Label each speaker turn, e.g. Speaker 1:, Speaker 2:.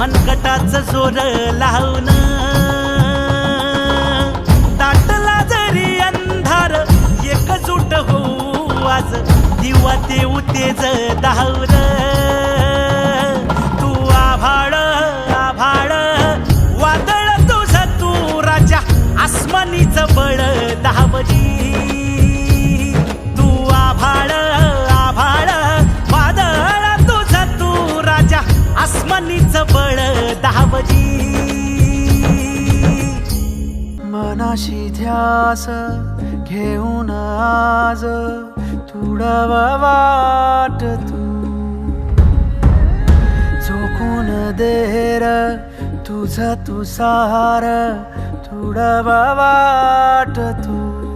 Speaker 1: मनकटाच जोर लावून दाटला जरी अंधार एकजूट होऊ आज दिवा देऊ तेज दावर आसमानीच बळ दावली
Speaker 2: मनाशी ध्यास घेऊन आज तुडवा वाट तू. झोकून देर तुझ तुसार तुडवा वाट तू.